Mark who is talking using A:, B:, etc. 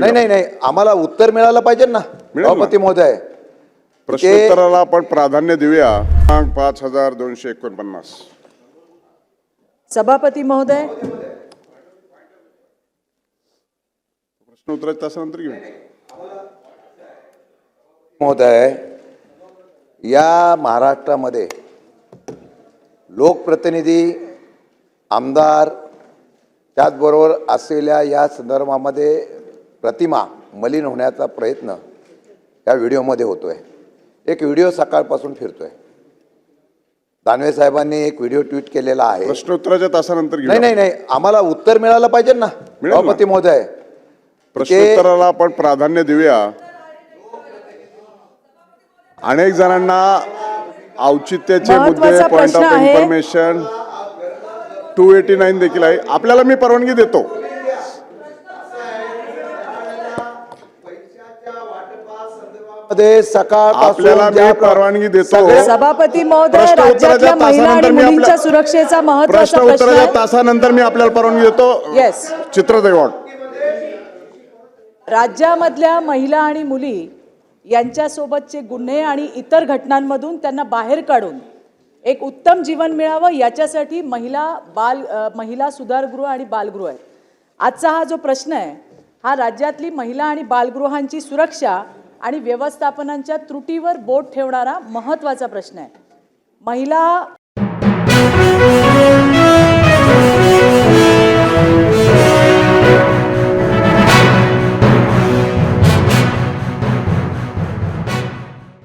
A: नाही नाही नाही. आम्हाला उत्तर मिळालं पाहिजे ना. सभापती महोदय.
B: प्रश्नोत्तराला आपण प्राधान्य देऊया. पाच हजार दोनशे एकोणपन्नास.
C: सभापती महोदय.
B: प्रश्नोत्तराच्या तासानंतर घेऊ
A: महोदय या महाराष्ट्रामध्ये लोकप्रतिनिधी आमदार त्याचबरोबर असलेल्या या संदर्भामध्ये प्रतिमा मलिन होण्याचा प्रयत्न या व्हिडिओमध्ये होतोय. एक व्हिडिओ सकाळपासून फिरतोय. दानवे साहेबांनी एक व्हिडिओ ट्विट केलेला आहे.
B: प्रश्नोत्तराच्या तासानंतर
A: नाही नाही नाही. आम्हाला उत्तर मिळालं पाहिजे ना. सभापती महोदय.
B: प्रश्नोत्तराला आपण प्राधान्य देऊया. अनेक जणांना औचित्याचे मुद्दे
C: महत्त्वाचा
B: पॉइंट
C: प्रश्न
B: ऑफ
C: आहे.
B: इन्फॉर्मेशन टू एटी नाईन देखील आहे. आपल्याला मी परवानगी देतो.
A: मध्ये सकाळपासून
B: आपल्याला मी परवानगी देतो.
A: सगळे-
C: सभापती महोदय राज्यातल्या महिला आणि मुलींच्या सुरक्षेचा महत्त्वाचा
B: प्रश्न उत्तराच्या
C: आहे
B: तासानंतर मी आपल्याला परवानगी देतो
C: Yes.
B: चित्र
C: राज्यामधल्या महिला आणि मुली यांच्यासोबतचे गुन्हे आणि इतर घटनांमधून त्यांना बाहेर काढून एक उत्तम जीवन मिळावं याच्यासाठी महिला बाल महिला सुधारगृह आणि बालगृह आहेत आजचा हा जो प्रश्न आहे हा राज्यातली महिला आणि बालगृहांची सुरक्षा आणि व्यवस्थापनांच्या त्रुटीवर बोट ठेवणारा महत्त्वाचा प्रश्न आहे. महिला